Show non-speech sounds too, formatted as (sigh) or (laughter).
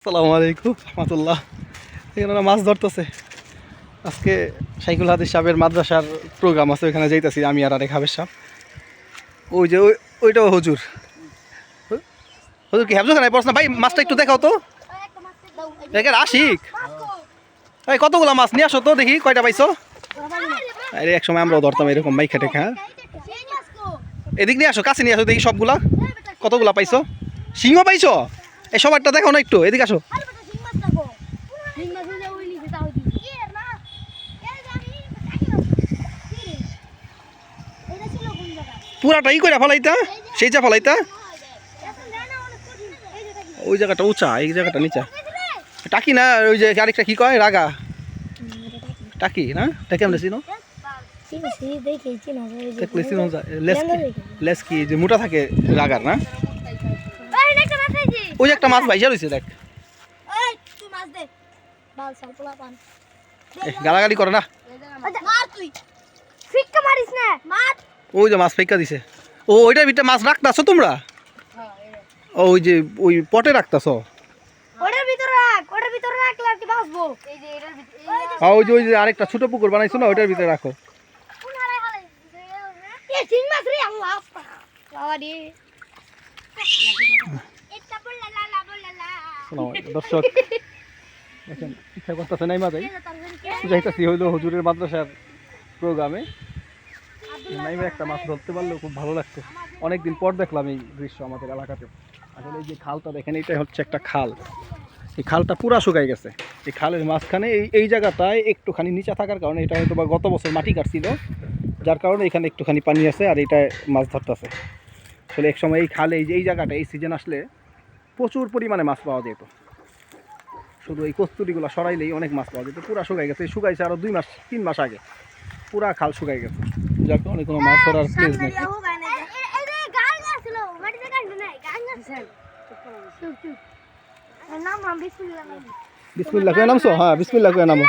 আসসালামু আলাইকুম, রহমতুল্লাহ। এখানে মাছ ধরতেছে। আজকে সাইকুল হাদিস সাহেবের মাদ্রাসার প্রোগ্রাম আছে, ওইখানে যাইতেছি আমি আর আরেক হাবের সাহেব। ওই যে ওই ওইটাও হুজুর। হুজুর কি হ্যাবজো খানায় পড়ছ ভাই, মাছটা একটু দেখাও তো। দেখেন, আশিক। ভাই কতগুলো মাছ? নিয়ে আসো তো দেখি, কয়টা পাইছো? আরে এক সময় আমরাও ধরতাম এরকম মাই খেটে খা এদিক নিয়ে আসো, কাছে নিয়ে আসো দেখি সবগুলা। কতগুলা পাইছো? সিংহ পাইছো? এই সবারটা দেখাও না একটু এদিকে আসো। পুরাটা ই করে ফলাইতা সেই যা ফলাইতা। ওই জায়গাটা উঁচা এই জায়গাটা নিচা। টাকি না ওই যে আরেকটা কি কয় রাগা। টাকি না? টাকি আমরা চিনো? লেস কি যে মোটা থাকে রাগার না? ওই যে একটা মাছ ভাইসা রয়েছে দেখ। গালাগালি করে না। মারিস না। মার ওই যে মাছ ফেকা দিছে। ও ওইটার ভিতরে মাছ রাখতাছো তোমরা? ও, ওই যে ওই পটে রাখতাছো? ওটার ভিতরে রাখ ওটার ভিতরে রাখলে আর কি বাঁচবো? এই যে এটার ভিতরে আর ওই যে ওই যে আরেকটা ছোট পুকুর বানাইছো না ওইটার ভিতরে রাখো। মাস রে। (laughs) দর্শক। দেখেন ইচ্ছা করতেছে নাই মাঝে যাইতাছি হইল হুজুরের মাদ্রাসার প্রোগ্রামে। নাইমে একটা মাছ ধরতে পারলেও খুব ভালো লাগতো অনেকদিন পর দেখলাম এই দৃশ্য আমাদের এলাকাতে। আসলে এই যে খালটা দেখেন এটা হচ্ছে একটা খাল। এই খালটা পুরা শুকাই গেছে। এই খালের মাঝখানে এই এই জায়গাটায় একটুখানি নিচা থাকার কারণে এটা হয়তো বা গত বছর মাটি কাটছিল। যার কারণে এখানে একটুখানি পানি আছে আর এটা মাছ ধরতেছে। আসলে এক সময় এই খালে এই যে এই জায়গাটা এই সিজন আসলে প্রচুর পরিমাণে মাছ পাওয়া যেত। শুধু এই কস্তুরিগুলো সরাইলেই অনেক মাছ পাওয়া যেত। পুরা শুকাই গেছে। এই শুকাইছে আরও দুই মাস তিন মাস আগে। পুরা খাল শুকাই গেছে। যার কারণে কোনো মাছ ধরার প্লেস নেই। এই যে গান গাছিল। মাটিতে গান নাই। গান গাছিল চুপ চুপ। নাম নাম। বিসমিল্লা করে নামছো? হ্যাঁ বিসমিল্লা করে নামো।